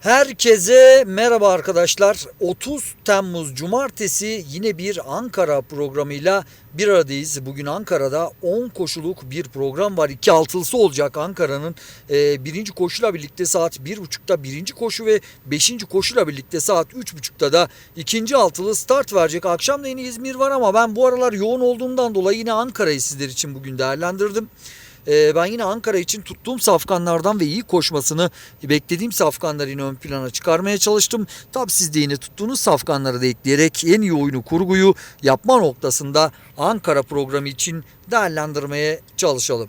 Herkese merhaba arkadaşlar. 30 Temmuz Cumartesi yine bir Ankara programıyla bir aradayız. Bugün Ankara'da 10 koşuluk bir program var. İki altılısı olacak Ankara'nın. Ee, birinci koşuyla birlikte saat 1.30'da birinci koşu ve beşinci koşuyla birlikte saat 3.30'da da ikinci altılı start verecek. Akşam da yine İzmir var ama ben bu aralar yoğun olduğumdan dolayı yine Ankara'yı sizler için bugün değerlendirdim. Ee, ben yine Ankara için tuttuğum safkanlardan ve iyi koşmasını beklediğim safkanları yine ön plana çıkarmaya çalıştım. Tabi siz de yine tuttuğunuz safkanları da ekleyerek en iyi oyunu kurguyu yapma noktasında Ankara programı için değerlendirmeye çalışalım.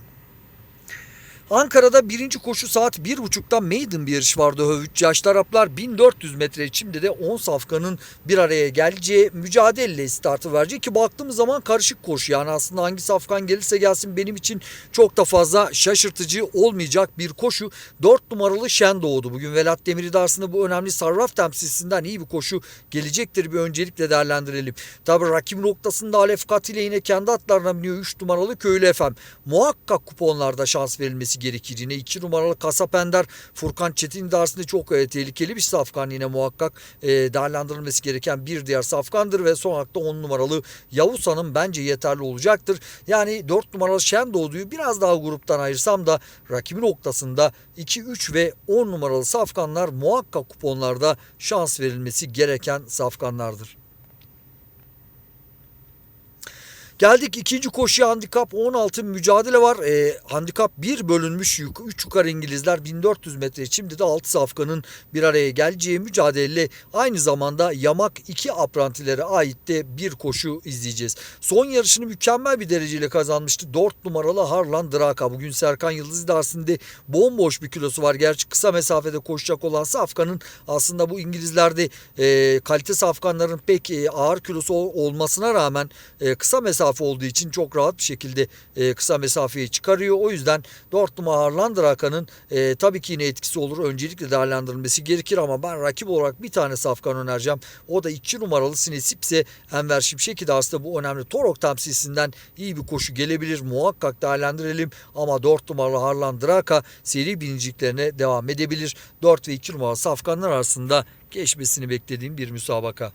Ankara'da birinci koşu saat 1.30'da maiden bir yarış vardı. Hövüç yaş taraflar 1400 metre içinde de 10 safkanın bir araya geleceği mücadeleyle startı verecek ki baktığımız zaman karışık koşu. Yani aslında hangi safkan gelirse gelsin benim için çok da fazla şaşırtıcı olmayacak bir koşu. 4 numaralı Şen doğdu. Bugün Velat Demir'i de aslında bu önemli sarraf temsilcisinden iyi bir koşu gelecektir. Bir öncelikle değerlendirelim. Tabi rakip noktasında Alef Kat ile yine kendi atlarına biniyor 3 numaralı Köylü Efem. Muhakkak kuponlarda şans verilmesi gerekir. Yine 2 numaralı Kasap Ender Furkan Çetin de aslında çok e, tehlikeli bir safkan yine muhakkak e, değerlendirilmesi gereken bir diğer safkandır ve son hakta 10 numaralı Yavuz Hanım bence yeterli olacaktır. Yani 4 numaralı Şen Doğdu'yu biraz daha gruptan ayırsam da rakibi noktasında 2, 3 ve 10 numaralı safkanlar muhakkak kuponlarda şans verilmesi gereken safkanlardır. Geldik ikinci koşuya handikap 16 mücadele var. E, handikap 1 bölünmüş 3 yukarı İngilizler 1400 metre şimdi de 6 safkanın bir araya geleceği mücadele aynı zamanda yamak 2 aprantilere ait de bir koşu izleyeceğiz. Son yarışını mükemmel bir dereceyle kazanmıştı. 4 numaralı Harlan Draka. Bugün Serkan Yıldız dersinde bomboş bir kilosu var. Gerçi kısa mesafede koşacak olan safkanın aslında bu İngilizlerde e, kalite safkanların pek e, ağır kilosu olmasına rağmen e, kısa mesafe mesafe olduğu için çok rahat bir şekilde e, kısa mesafeyi çıkarıyor. O yüzden 4 numara Harlander Hakan'ın e, tabii ki yine etkisi olur. Öncelikle değerlendirilmesi gerekir ama ben rakip olarak bir tane safkan önereceğim. O da 2 numaralı Sinesipse Enver Şimşek'i de aslında bu önemli Torok temsilcisinden iyi bir koşu gelebilir. Muhakkak değerlendirelim ama 4 numaralı Harlan Draka seri birinciliklerine devam edebilir. 4 ve 2 numaralı safkanlar arasında geçmesini beklediğim bir müsabaka.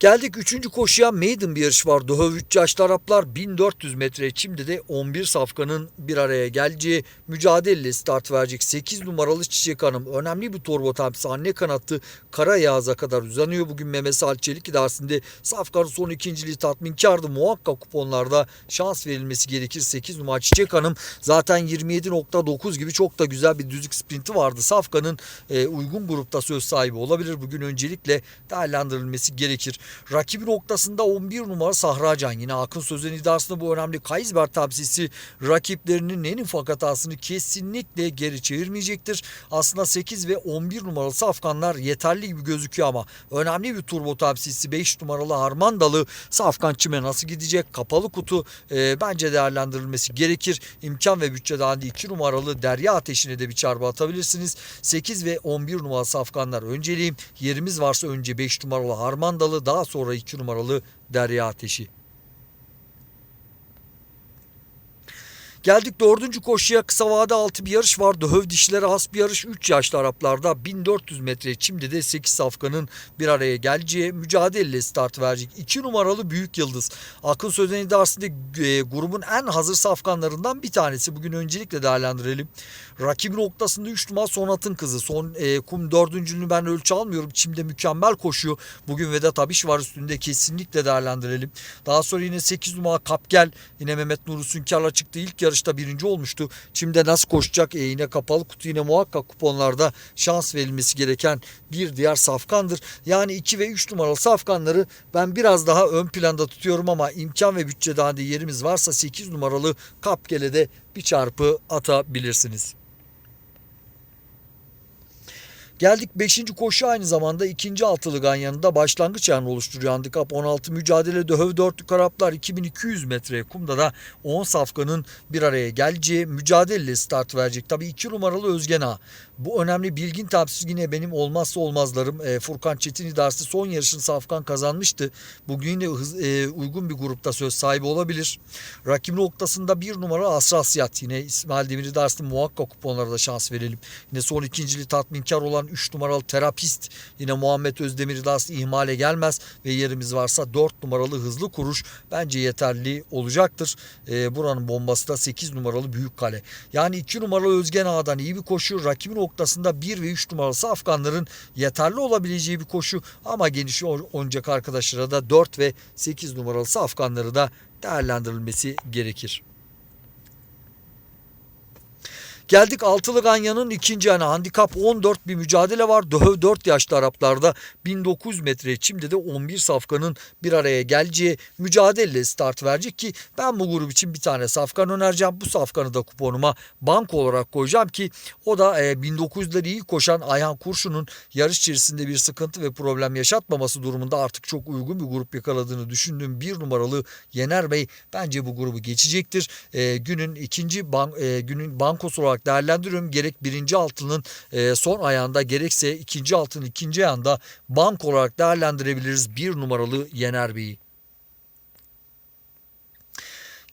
Geldik 3. koşuya maiden bir yarış var. 3 yaşlı Araplar 1400 metre şimdi de 11 safkanın bir araya geleceği mücadeleyle start verecek. 8 numaralı Çiçek Hanım önemli bir torba temsil anne kanattı kara yağıza kadar uzanıyor. Bugün Mehmet Salih Çelik idaresinde safkanın son ikinciliği tatminkardı. Muhakkak kuponlarda şans verilmesi gerekir. 8 numara Çiçek Hanım zaten 27.9 gibi çok da güzel bir düzlük sprinti vardı. Safkanın e, uygun grupta söz sahibi olabilir. Bugün öncelikle değerlendirilmesi gerekir. Rakibi noktasında 11 numara Sahracan. Yine Akın Sözen iddiasında bu önemli Kaysber tabsisi rakiplerinin en ufak hatasını kesinlikle geri çevirmeyecektir. Aslında 8 ve 11 numaralı Safkanlar yeterli gibi gözüküyor ama önemli bir turbo tabsisi 5 numaralı Harmandalı Safkan çime nasıl gidecek? Kapalı kutu e, bence değerlendirilmesi gerekir. İmkan ve bütçe dahilinde 2 numaralı Derya Ateşi'ne de bir çarpı atabilirsiniz. 8 ve 11 numaralı Safkanlar önceliğim. Yerimiz varsa önce 5 numaralı Harmandalı daha sonra 2 numaralı Derya Ateşi. Geldik dördüncü koşuya kısa vade altı bir yarış vardı. Höv dişlere has bir yarış 3 yaşlı Araplarda 1400 metre şimdi de 8 safkanın bir araya geleceği mücadeleyle start verecek. 2 numaralı Büyük Yıldız. Akın Sözen iddiasında e, grubun en hazır safkanlarından bir tanesi. Bugün öncelikle değerlendirelim. Rakibi noktasında 3 numara Sonat'ın kızı. Son e, kum dördüncülüğünü ben ölçü almıyorum. Çim'de mükemmel koşuyor. Bugün Vedat Abiş var üstünde kesinlikle değerlendirelim. Daha sonra yine 8 numara Kapgel. Yine Mehmet Nuri Sünkar'la çıktı. İlk yarışta birinci olmuştu. Çim'de nasıl koşacak? E, yine kapalı kutu yine muhakkak kuponlarda şans verilmesi gereken bir diğer safkandır. Yani 2 ve 3 numaralı safkanları ben biraz daha ön planda tutuyorum ama imkan ve bütçe daha yerimiz varsa 8 numaralı Kapgel'e de bir çarpı atabilirsiniz. Geldik 5. koşu aynı zamanda ikinci altılı ganyanında başlangıç yanı oluşturuyor. Handikap 16 mücadele döhöv dörtlü Araplar 2200 metre kumda da 10 safkanın bir araya geleceği mücadeleyle start verecek. Tabii 2 numaralı Özgen Ağa. Bu önemli bilgin temsilcisi yine benim olmazsa olmazlarım. E, Furkan Çetin idaresi son yarışın safkan kazanmıştı. Bugün yine hız, e, uygun bir grupta söz sahibi olabilir. Rakip noktasında bir numara Asrasiyat. Yine İsmail Demir idaresinin muhakkak kuponlara da şans verelim. Yine son ikincili tatminkar olan 3 numaralı terapist. Yine Muhammed Özdemir idaresi ihmale gelmez ve yerimiz varsa 4 numaralı hızlı kuruş bence yeterli olacaktır. E, buranın bombası da 8 numaralı büyük kale. Yani 2 numaralı Özgen Ağa'dan iyi bir koşu. Rakibin noktasında 1 ve 3 numaralısı Afganların yeterli olabileceği bir koşu ama geniş oynayacak arkadaşlara da 4 ve 8 numaralısı Afganları da değerlendirilmesi gerekir. Geldik Altılı Ganyan'ın ikinci yani handikap 14 bir mücadele var. Döhöv 4 yaşlı Araplarda 1900 metre çimde de 11 safkanın bir araya geleceği mücadele start verecek ki ben bu grup için bir tane safkan önereceğim. Bu safkanı da kuponuma bank olarak koyacağım ki o da 1900'leri iyi koşan Ayhan Kurşun'un yarış içerisinde bir sıkıntı ve problem yaşatmaması durumunda artık çok uygun bir grup yakaladığını düşündüğüm bir numaralı Yener Bey bence bu grubu geçecektir. E, günün ikinci ban, e, günün bankosu olarak değerlendiriyorum. Gerek birinci altının e, son ayağında gerekse ikinci altının ikinci ayağında bank olarak değerlendirebiliriz bir numaralı Yener Bey'i.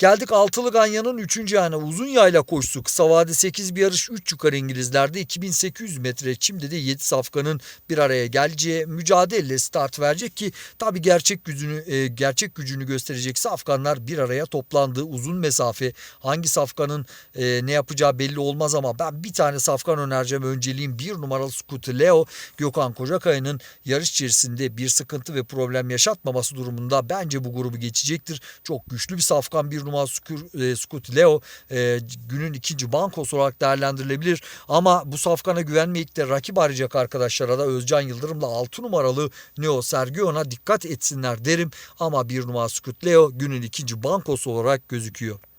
Geldik Altılı Ganyan'ın 3. yani uzun yayla koşusu. Kısa vade 8 bir yarış 3 yukarı İngilizlerde 2800 metre çimde de 7 safkanın bir araya geleceği mücadele start verecek ki tabi gerçek gücünü e, gerçek gücünü gösterecek safkanlar bir araya toplandı. Uzun mesafe hangi safkanın e, ne yapacağı belli olmaz ama ben bir tane safkan önereceğim. Önceliğim bir numaralı Scooter Leo Gökhan Kocakaya'nın yarış içerisinde bir sıkıntı ve problem yaşatmaması durumunda bence bu grubu geçecektir. Çok güçlü bir safkan bir numaralı e, Scott Leo e, günün ikinci bankosu olarak değerlendirilebilir. Ama bu safkana güvenmeyip de rakip arayacak arkadaşlara da Özcan Yıldırım'la 6 numaralı Neo Sergio'na dikkat etsinler derim. Ama bir numara Scott Leo günün ikinci bankosu olarak gözüküyor.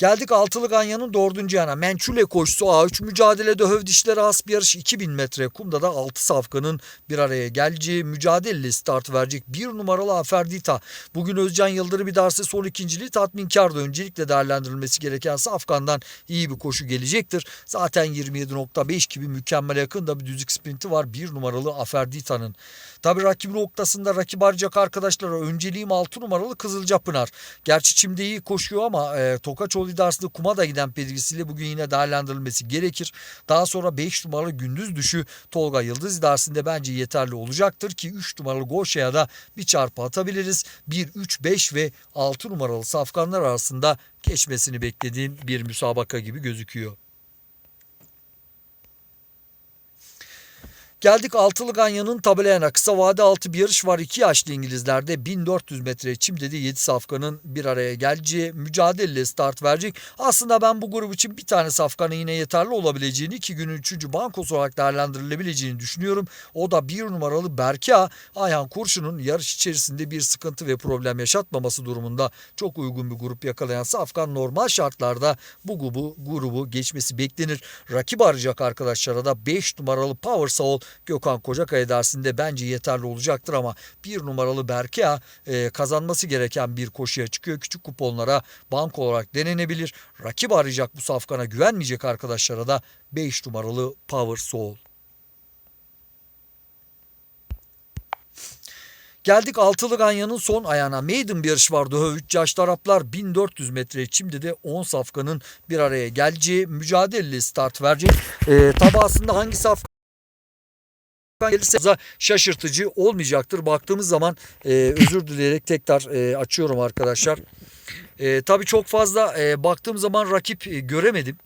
Geldik Altılı Ganyan'ın dördüncü yana. Mençule koşusu A3 mücadelede höv dişleri as bir yarış 2000 metre kumda da 6 safkanın bir araya geleceği mücadeleli start verecek. Bir numaralı Aferdita. Bugün Özcan Yıldırım idaresi son ikinciliği tatminkardı. Öncelikle değerlendirilmesi gereken safkandan iyi bir koşu gelecektir. Zaten 27.5 gibi mükemmel yakında bir düzlük sprinti var. Bir numaralı Aferdita'nın. Tabi rakip noktasında rakip arayacak arkadaşlara önceliğim 6 numaralı Kızılcapınar. Gerçi çimde iyi koşuyor ama e, Tokaçoğlu idaresinde kuma da giden pedigrisiyle bugün yine değerlendirilmesi gerekir. Daha sonra 5 numaralı gündüz düşü Tolga Yıldız idaresinde bence yeterli olacaktır ki 3 numaralı Goşa'ya da bir çarpı atabiliriz. 1, 3, 5 ve 6 numaralı safkanlar arasında geçmesini beklediğin bir müsabaka gibi gözüküyor. Geldik Altılı Ganyan'ın tabelayana. Kısa vade altı bir yarış var. iki yaşlı İngilizlerde 1400 metre çimde de 7 safkanın bir araya geleceği mücadele start verecek. Aslında ben bu grup için bir tane safkanın yine yeterli olabileceğini, iki günün üçüncü bankosu olarak değerlendirilebileceğini düşünüyorum. O da bir numaralı Berka Ayhan Kurşun'un yarış içerisinde bir sıkıntı ve problem yaşatmaması durumunda çok uygun bir grup yakalayan safkan normal şartlarda bu grubu, grubu geçmesi beklenir. Rakip arayacak arkadaşlara da 5 numaralı Power Soul Gökhan Kocakaya dersinde bence yeterli olacaktır ama bir numaralı Berkea e, kazanması gereken bir koşuya çıkıyor. Küçük kuponlara bank olarak denenebilir. Rakip arayacak bu safkana güvenmeyecek arkadaşlara da 5 numaralı Power Soul. Geldik Altılı Ganyan'ın son ayağına. Maiden bir yarış vardı. 3 yaşlı Araplar 1400 metre çimde de 10 safkanın bir araya geleceği mücadeleli start verecek. E, tabi aslında hangi safkan gelirse şaşırtıcı olmayacaktır. Baktığımız zaman e, özür dileyerek tekrar e, açıyorum arkadaşlar. E, tabii çok fazla e, baktığım zaman rakip e, göremedim.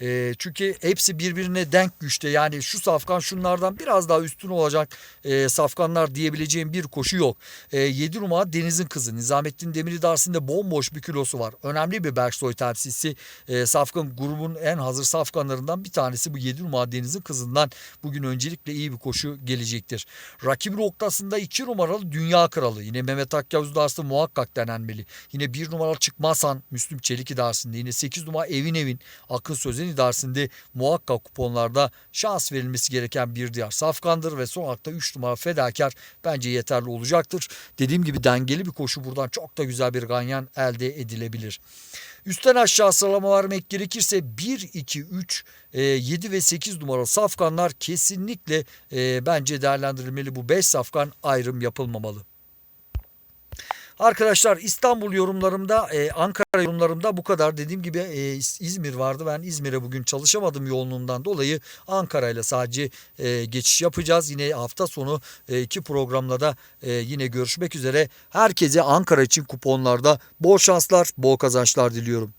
E, çünkü hepsi birbirine denk güçte. Yani şu safkan şunlardan biraz daha üstün olacak e, safkanlar diyebileceğim bir koşu yok. E, 7 numara Deniz'in kızı. Nizamettin Demir dersinde bomboş bir kilosu var. Önemli bir Berksoy temsilcisi. E, safkan grubun en hazır safkanlarından bir tanesi bu 7 numara Deniz'in kızından bugün öncelikle iyi bir koşu gelecektir. Rakip noktasında 2 numaralı Dünya Kralı. Yine Mehmet Akyavuz dersinde muhakkak denenmeli. Yine 1 numaralı Çıkmazsan Müslüm Çelik dersinde. Yine 8 numara Evin Evin Akın Sözen idaresinde muhakkak kuponlarda şans verilmesi gereken bir diğer safkandır ve son hakta 3 numara fedakar bence yeterli olacaktır. Dediğim gibi dengeli bir koşu buradan çok da güzel bir ganyan elde edilebilir. Üstten aşağı sıralama vermek gerekirse 1, 2, 3, 7 e, ve 8 numaralı safkanlar kesinlikle e, bence değerlendirilmeli. Bu 5 safkan ayrım yapılmamalı. Arkadaşlar İstanbul yorumlarımda, e, Ankara yorumlarımda bu kadar. Dediğim gibi e, İzmir vardı. Ben İzmir'e bugün çalışamadım yoğunluğundan dolayı. Ankara ile sadece e, geçiş yapacağız. Yine hafta sonu e, iki programla da e, yine görüşmek üzere. Herkese Ankara için kuponlarda bol şanslar, bol kazançlar diliyorum.